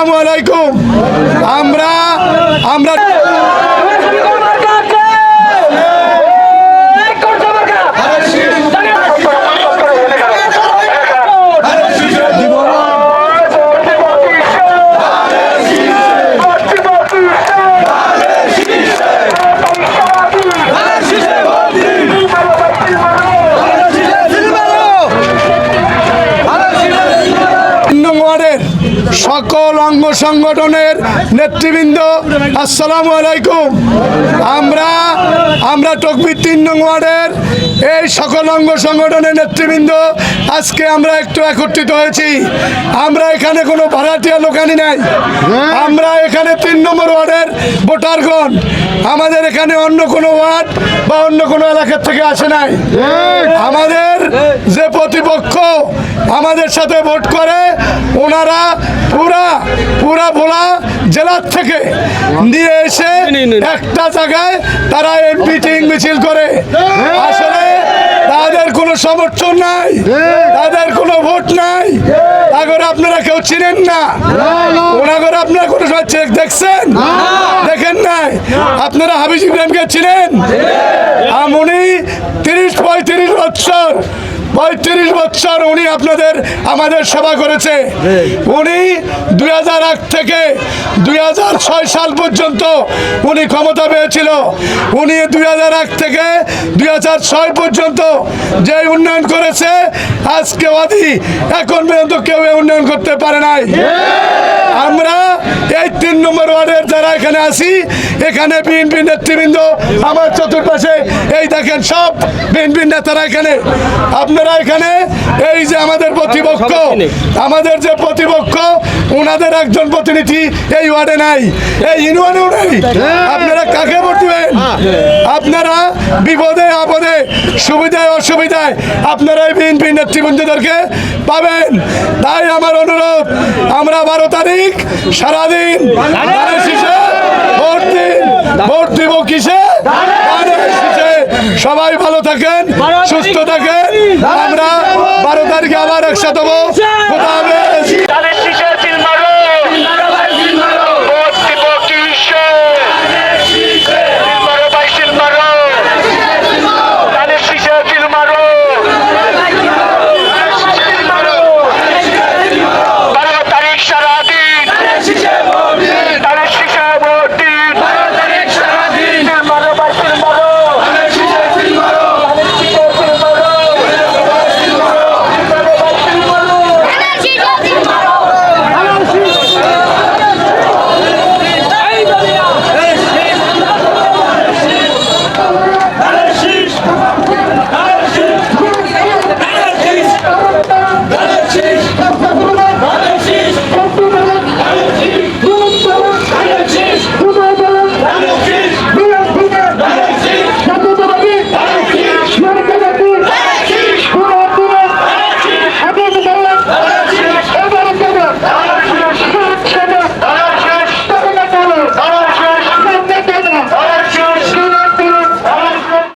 আসসালামু আলাইকুম। আমরা আমরা সকল অঙ্গ সংগঠনের নেতৃবৃন্দ আসসালামু আলাইকুম। আমরা আমরা তিন নং ওয়ার্ডের এই সকল অঙ্গ সংগঠনের নেতৃবৃন্দ, আজকে আমরা একটু একত্রিত হয়েছি। আমরা এখানে কোনো ভাড়াটিয়া লোকানি নাই। আমরা এখানে তিন নম্বর ওয়ার্ডের ভোটারগণ। আমাদের এখানে অন্য কোনো ওয়ার্ড বা অন্য কোনো এলাকার থেকে আসে নাই। আমাদের যে প্রতিপক্ষ আমাদের সাথে ভোট করে, ওনারা পুরা পুরা ভোলা জেলার থেকে নিয়ে এসে একটা জায়গায় তারা এমপি টিং মিছিল করে। আসলে তাদের কোনো সমর্থন নাই। তাদের কোনো ভোট নাই। তাগরে আপনারা কেউ চিনেন না। ওনাগরে আপনারা কোনো চেক দেখছেন? দেখেন নাই। আপনারা হাবিজ ইব্রাহিমকে চিনেন? আম তিরিশ পঁয়ত্রিশ বছর পঁয়ত্রিশ বছর উনি আপনাদের আমাদের সেবা করেছে। উনি দুই হাজার এক থেকে দুই হাজার ছয় সাল পর্যন্ত উনি ক্ষমতা পেয়েছিল। উনি দুই হাজার এক থেকে দুই হাজার ছয় পর্যন্ত যে উন্নয়ন করেছে আজকে অধি এখন পর্যন্ত কেউ উন্নয়ন করতে পারে নাই। নম্বর ওয়ার্ডের যারা এখানে আছি এখানে বিএনপি নেতৃবৃন্দ আমার চতুর্পাশে এই দেখেন সব বিএনপি নেতারা এখানে। আপনারা এখানে এই যে আমাদের প্রতিপক্ষ আমাদের যে প্রতিপক্ষ ওনাদের একজন প্রতিনিধি এই ওয়ার্ডে নাই। এই ইউনিয়নেও নেই। আপনারা কাকে ভোট দিবেন? আপনারা বিপদে আপদে সুবিধায় অসুবিধায় আপনারা এই বিএনপি নেতৃবৃন্দদেরকে পাবেন। তাই আমার অনুরোধ আমরা বারো তারিখ সারাদিন ভোট দিন। ভোট দিব কিসে? সবাই ভালো থাকেন সুস্থ থাকেন। আমরা বারো তারিখে আবার একসাথে হব।